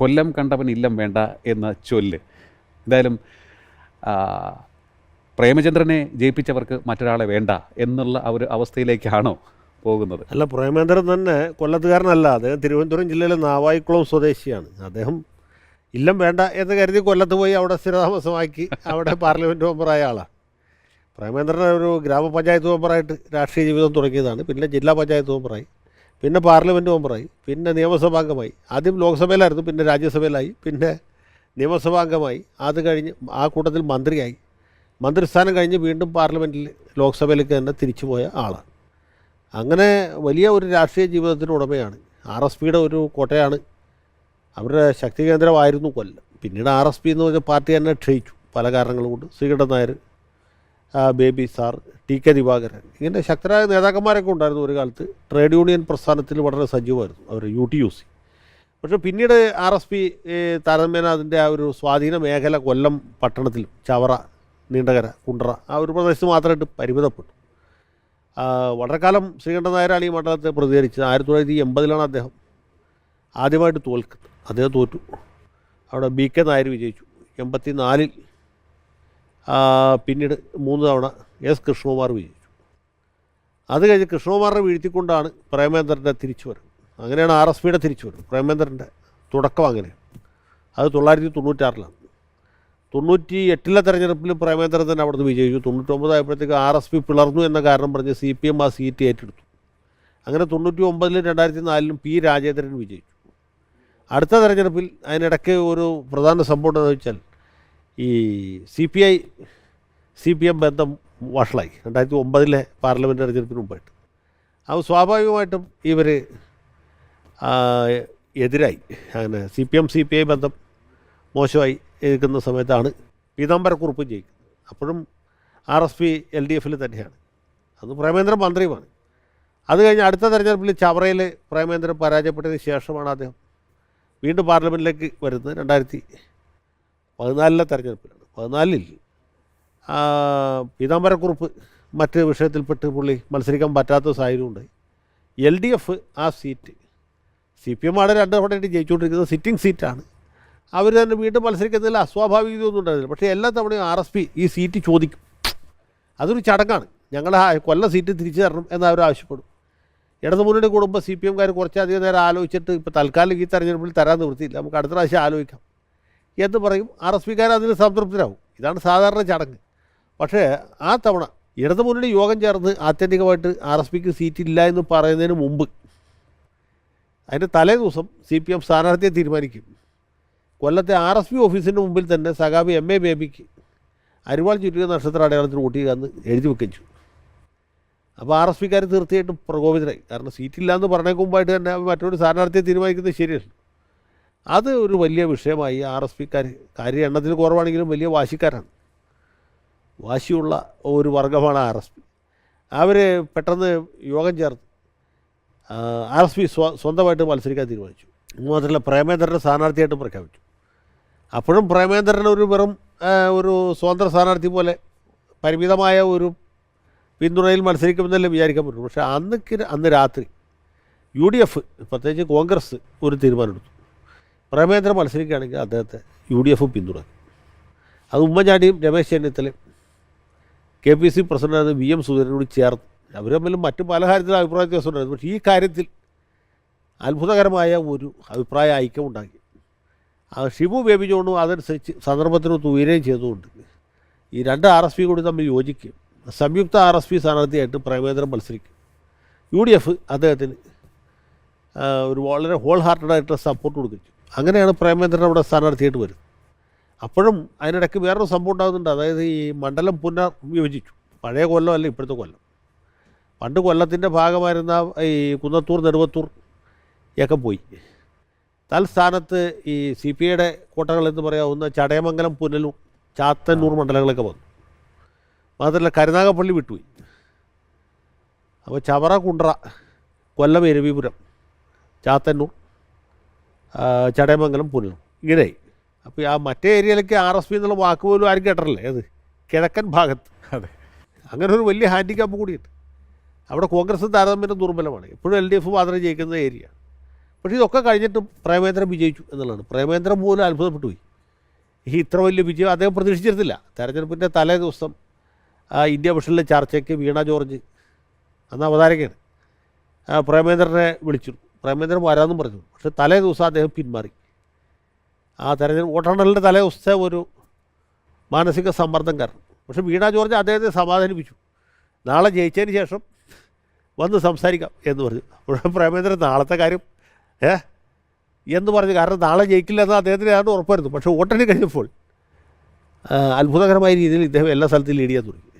കൊല്ലം കണ്ടവൻ ഇല്ലം വേണ്ട എന്ന ചൊല്ല്. എന്തായാലും പ്രേമചന്ദ്രനെ ജയിപ്പിച്ചവർക്ക് മറ്റൊരാളെ വേണ്ട എന്നുള്ള ആ ഒരു അവസ്ഥയിലേക്കാണോ പോകുന്നത്? അല്ല പ്രേമേന്ദ്രൻ തന്നെ കൊല്ലത്തുകാരനല്ല. അദ്ദേഹം തിരുവനന്തപുരം ജില്ലയിലെ നാവായിക്കുളം സ്വദേശിയാണ്. അദ്ദേഹം ഇല്ലം വേണ്ട എന്ന് കരുതി കൊല്ലത്ത് പോയി അവിടെ സ്ഥിരതാമസമാക്കി അവിടെ പാർലമെന്റ് മെമ്പറായ ആളാണ് പ്രേമേന്ദ്രൻ ഒരു ഗ്രാമപഞ്ചായത്ത് മെമ്പറായിട്ട് രാഷ്ട്രീയ ജീവിതം തുടങ്ങിയതാണ്. പിന്നെ ജില്ലാ പഞ്ചായത്ത് മെമ്പറായി. പിന്നെ പാർലമെന്റ് മെമ്പറായി പിന്നെ നിയമസഭാംഗമായി ആദ്യം ലോക്സഭയിലായിരുന്നു പിന്നെ രാജ്യസഭയിലായി പിന്നെ നിയമസഭാംഗമായി അത് കഴിഞ്ഞ് ആ കൂട്ടത്തിൽ മന്ത്രിയായി. മന്ത്രിസ്ഥാനം കഴിഞ്ഞ് വീണ്ടും പാർലമെന്റിൽ ലോക്സഭയിലേക്ക് തന്നെ തിരിച്ചു പോയ ആളാണ്. അങ്ങനെ വലിയ ഒരു രാഷ്ട്രീയ ജീവിതത്തിന് ഉടമയാണ്. ആർ എസ് പിയുടെ ഒരു കോട്ടയാണ്. അവരുടെ ശക്തി കേന്ദ്രമായിരുന്നു കൊല്ലം. പിന്നീട് ആർ എസ് പി എന്ന് പറഞ്ഞ പാർട്ടി തന്നെ ക്ഷയിച്ചു. പല കാരണങ്ങൾ കൊണ്ട് Sreekantan Nair Baby sir T K Divakaran. ഇങ്ങനെ ശക്തരായ നേതാക്കന്മാരൊക്കെ ഉണ്ടായിരുന്നു ഒരു കാലത്ത്. ട്രേഡ് യൂണിയൻ പ്രസ്ഥാനത്തിൽ വളരെ സജീവമായിരുന്നു അവർ യു ടി യു സി. പക്ഷേ പിന്നീട് ആർ എസ് പി താരതമ്യേന അതിന്റെ ആ ഒരു സ്വാധീന മേഖല കൊല്ലം പട്ടണത്തിലും ചവറ നീണ്ടകര കുണ്ട്ര ആ ഒരു പ്രദേശത്ത് മാത്രമായിട്ട് പരിമിതപ്പെട്ടു. വളരെ കാലം ശ്രീകണ്ഠൻ നായരാണ് ഈ മണ്ഡലത്തെ പ്രതികരിച്ചത് ആയിരത്തി തൊള്ളായിരത്തി എൺപതിലാണ് അദ്ദേഹം ആദ്യമായിട്ട് തോൽക്കുന്നത്. അദ്ദേഹം തോറ്റു. അവിടെ ബി കെ നായർ വിജയിച്ചു. എൺപത്തി നാലിൽ പിന്നീട് മൂന്ന് തവണ എസ് കൃഷ്ണകുമാർ വിജയിച്ചു അത് കഴിഞ്ഞ് കൃഷ്ണകുമാറിനെ വീഴ്ത്തിക്കൊണ്ടാണ് പ്രേമേന്ദ്രന്റെ തിരിച്ചുവരവ് അങ്ങനെയാണ് ആർ എസ് പിയുടെ തിരിച്ചുവരവ് പ്രേമേന്ദ്രന്റെ തുടക്കം അങ്ങനെയാണ് അത് തൊള്ളായിരത്തി തൊണ്ണൂറ്റാറിലാണ് തൊണ്ണൂറ്റി എട്ടിലെ തെരഞ്ഞെടുപ്പിൽ പ്രേമേന്ദ്രൻ തന്നെ അവിടുന്ന് വിജയിച്ചു. തൊണ്ണൂറ്റൊമ്പതായപ്പോഴത്തേക്ക് ആർ എസ് പി പിളർന്നു എന്ന കാരണം പറഞ്ഞ് സി പി എം ആ സീറ്റ് ഏറ്റെടുത്തു. അങ്ങനെ തൊണ്ണൂറ്റി ഒമ്പതിലും രണ്ടായിരത്തി നാലിലും പി രാജേന്ദ്രൻ വിജയിച്ചു. അടുത്ത തെരഞ്ഞെടുപ്പിൽ അതിനിടയ്ക്ക് ഒരു പ്രധാന സംഭവം എന്താണെന്ന് വെച്ചാൽ ഈ C P I C P M ബന്ധം വഷളായി. രണ്ടായിരത്തി ഒമ്പതിലെ പാർലമെന്റ് തെരഞ്ഞെടുപ്പിന് മുമ്പായിട്ട്. അപ്പോൾ സ്വാഭാവികമായിട്ടും ഇവർ എതിരായി. അങ്ങനെ C P M C P I ബന്ധം മോശമായി നിൽക്കുന്ന സമയത്താണ് പീതാംബരക്കുറുപ്പ് ജയിക്കുന്നത്. അപ്പോഴും R S P L D എഫിൽ തന്നെയാണ്. അന്ന് പ്രേമേന്ദ്രൻ മന്ത്രിയുമാണ്. അത് കഴിഞ്ഞ് അടുത്ത തെരഞ്ഞെടുപ്പിൽ ചവറയിൽ പ്രേമേന്ദ്രൻ പരാജയപ്പെട്ടതിന് ശേഷമാണ് അദ്ദേഹം വീണ്ടും പാർലമെന്റിലേക്ക് വരുന്നത്. രണ്ടായിരത്തി പതിനാലിലെ തെരഞ്ഞെടുപ്പിലാണ്. പതിനാലിൽ പീതാംബരക്കുറുപ്പ് മറ്റ് വിഷയത്തിൽപ്പെട്ട് പുള്ളി മത്സരിക്കാൻ പറ്റാത്ത സാഹചര്യമുണ്ട് എൽ ഡി എഫ് ആ സീറ്റ് സി പി എം ആണ് രണ്ട് തവണയായിട്ട് ജയിച്ചുകൊണ്ടിരിക്കുന്നത് സിറ്റിംഗ് സീറ്റാണ്. അവർ തന്നെ വീണ്ടും മത്സരിക്കുന്നതിൽ അസ്വാഭാവികതയൊന്നും ഉണ്ടായിരുന്നില്ല. പക്ഷേ എല്ലാ തവണയും ആർ എസ് പി ഈ സീറ്റ് ചോദിക്കും. അതൊരു ചടങ്ങാണ്. ഞങ്ങൾ കൊല്ല സീറ്റ് തിരിച്ചു തരണം എന്ന് അവർ ആവശ്യപ്പെടും. ഇടതു മുന്നണി കൂടുമ്പോൾ സി പി എംകാർ കുറച്ചധികം നേരം ആലോചിച്ചിട്ട് ഇപ്പോൾ തൽക്കാലം ഈ തെരഞ്ഞെടുപ്പിൽ തരാൻ നിവൃത്തിയില്ല. നമുക്ക് അടുത്ത പ്രാവശ്യം ആലോചിക്കാം. എന്ന് പറയും ആർ എസ് പിക്കാർ അതിന് സംതൃപ്തരാകും ഇതാണ് സാധാരണ ചടങ്ങ്. പക്ഷേ ആ തവണ ഇടതു മുന്നണി യോഗം ചേർന്ന് ആത്യന്തികമായിട്ട് ആർ എസ് പിക്ക് സീറ്റ് ഇല്ല എന്ന് പറയുന്നതിന് മുമ്പ് അതിന്റെ തലേ ദിവസം സി പി എം സ്ഥാനാർത്ഥിയെ തീരുമാനിക്കും. കൊല്ലത്തെ ആർ എസ് പി ഓഫീസിന്റെ മുമ്പിൽ തന്നെ സഖാബി എം എ ബേബിക്ക് അരിവാൾ ചുറ്റിക നക്ഷത്ര അടയാളത്തിന് വോട്ട് ചെയ്യുക എന്ന് എഴുതി വെച്ചു അപ്പോൾ ആർ എസ് പിക്കാർ തീർച്ചയായിട്ടും പ്രകോപിതരായി. കാരണം സീറ്റില്ല എന്ന് പറഞ്ഞേക്ക് മുമ്പായിട്ട് തന്നെ മറ്റൊരു സ്ഥാനാർത്ഥിയെ തീരുമാനിക്കുന്നത് ശരിയല്ല. അത് ഒരു വലിയ വിഷയമായി ആർ എസ് പിക്കാർ കാര്യം എണ്ണത്തിൽ കുറവാണെങ്കിലും വലിയ വാശിക്കാരാണ്. വാശിയുള്ള ഒരു വർഗമാണ് ആർ എസ് പി അവർ പെട്ടെന്ന് യോഗം ചേർത്ത് ആർ എസ് പി സ്വ സ്വന്തമായിട്ട് മത്സരിക്കാൻ തീരുമാനിച്ചു. മാത്രമല്ല പ്രേമേന്ദ്രനെ സ്ഥാനാർത്ഥിയായിട്ട് പ്രഖ്യാപിച്ചു. അപ്പോഴും പ്രേമേന്ദ്രൻ ഒരു വെറും ഒരു സ്വതന്ത്ര സ്ഥാനാർത്ഥി പോലെ പരിമിതമായ ഒരു പിന്തുണയിൽ മത്സരിക്കുമെന്നല്ലേ വിചാരിക്കാൻ പറ്റുള്ളൂ. പക്ഷേ അന്ന് അന്ന് രാത്രി യു ഡി എഫ് പ്രത്യേകിച്ച് കോൺഗ്രസ് ഒരു തീരുമാനമെടുത്തു. പ്രേമേന്ദ്രൻ മത്സരിക്കുകയാണെങ്കിൽ അദ്ദേഹത്തെ യു ഡി എഫും പിന്തുണയ്ക്കും. അത് ഉമ്മൻചാണ്ടിയും രമേശ് ചെന്നിത്തലയും K P C president V M സുധീരനോട് ചേർന്ന് അവർ തമ്മിലും മറ്റു പല കാര്യത്തിലും അഭിപ്രായ വ്യത്യാസമുണ്ടായിരുന്നു പക്ഷേ ഈ കാര്യത്തിൽ അത്ഭുതകരമായ ഒരു അഭിപ്രായ ഐക്യം ഉണ്ടാക്കി. ഷിബു ബേബി ജോണും അതനുസരിച്ച് സന്ദർഭത്തിനൊത്ത് ഉയരുകയും ചെയ്തുകൊണ്ട് ഈ രണ്ട് ആർ എസ് പി കൂടി തമ്മിൽ യോജിക്കും സംയുക്ത ആർ എസ് പി സ്ഥാനാർത്ഥിയായിട്ട് പ്രേമേന്ദ്രൻ മത്സരിക്കും. യു ഡി എഫ് അദ്ദേഹത്തിന് ഒരു വളരെ ഹോൾ ഹാർട്ടഡായിട്ടുള്ള സപ്പോർട്ട് കൊടുക്കും അങ്ങനെയാണ് പ്രേമേന്ദ്രൻ അവിടെ സ്ഥാനാർത്ഥിയായിട്ട് വരുന്നത് അപ്പോഴും അതിനിടയ്ക്ക് വേറൊരു സംഭവം ഉണ്ടാകുന്നുണ്ട്. അതായത് ഈ മണ്ഡലം പുനർ വിഭജിച്ചു പഴയ കൊല്ലം അല്ല ഇപ്പോഴത്തെ കൊല്ലം. പണ്ട് കൊല്ലത്തിന്റെ ഭാഗമായിരുന്ന ഈ കുന്നത്തൂർ നെടുവത്തൂർ ഒക്കെ പോയി. തൽസ്ഥാനത്ത് ഈ സി പി ഐയുടെ കോട്ടകൾ എന്ന് പറയാവുന്ന ചടയമംഗലം പുനലും ചാത്തന്നൂർ മണ്ഡലങ്ങളൊക്കെ വന്നു. മാത്രമല്ല കരുനാഗപ്പള്ളി വിട്ടുപോയി. അപ്പോൾ ചവറ കുണ്ട്ര കൊല്ലം എരവിപുരം ചാത്തന്നൂർ ചടയമംഗലം പുനലൂർ ഇങ്ങനെ. അപ്പോൾ ആ മറ്റേ ഏരിയയിലേക്ക് ആർ എസ് പി എന്നുള്ള വാക്ക് പോലും ആരും കേട്ടിട്ടില്ലേ? അത് കിഴക്കൻ ഭാഗത്ത്. അതെ. അങ്ങനെ ഒരു വലിയ ഹാൻഡിക്യാപ്പ് കൂടിയുണ്ട്. അവിടെ കോൺഗ്രസ് താരതമ്യം ദുർബലമാണ്. എപ്പോഴും എൽ ഡി എഫ് മാത്രം ജയിക്കുന്ന ഏരിയ. പക്ഷേ ഇതൊക്കെ കഴിഞ്ഞിട്ട് പ്രേമേന്ദ്രൻ വിജയിച്ചു എന്നുള്ളതാണ്. പ്രേമേന്ദ്രൻ പോലും അത്ഭുതപ്പെട്ടു പോയി ഈ ഇത്ര വലിയ വിജയം അദ്ദേഹം പ്രതീക്ഷിച്ചിരുന്നില്ല. തെരഞ്ഞെടുപ്പിന്റെ തലേ ദിവസം ആ ഇന്ത്യ വിഷനിലെ ചർച്ചയ്ക്ക് വീണ ജോർജ് അന്ന് അവതാരകയാണ്. പ്രേമേന്ദ്രനെ വിളിച്ചു പ്രേമേന്ദ്രൻ വരാമെന്നും പറഞ്ഞു. പക്ഷേ തലേ ദിവസം അദ്ദേഹം പിന്മാറി. ആ തെരഞ്ഞെടുപ്പ് വോട്ടെണ്ണലിന്റെ തലേ ദിവസത്തെ ഒരു മാനസിക സമ്മർദ്ദം കാരണം. പക്ഷേ വീണ ജോർജ് അദ്ദേഹത്തെ സമാധാനിപ്പിച്ചു. നാളെ ജയിച്ചതിന് ശേഷം വന്ന് സംസാരിക്കാം എന്ന് പറഞ്ഞു. അപ്പോൾ പ്രേമേന്ദ്രൻ നാളത്തെ കാര്യം ഏ? എന്ന് പറഞ്ഞു. കാരണം നാളെ ജയിക്കില്ല എന്ന് അദ്ദേഹത്തിന് ഏതാണ്ട് ഉറപ്പായിരുന്നു. പക്ഷേ വോട്ടെണ്ണി കഴിഞ്ഞപ്പോൾ അത്ഭുതകരമായ രീതിയിൽ ഇദ്ദേഹം എല്ലാ സ്ഥലത്തും ലീഡ് ചെയ്യാൻ തുടങ്ങി.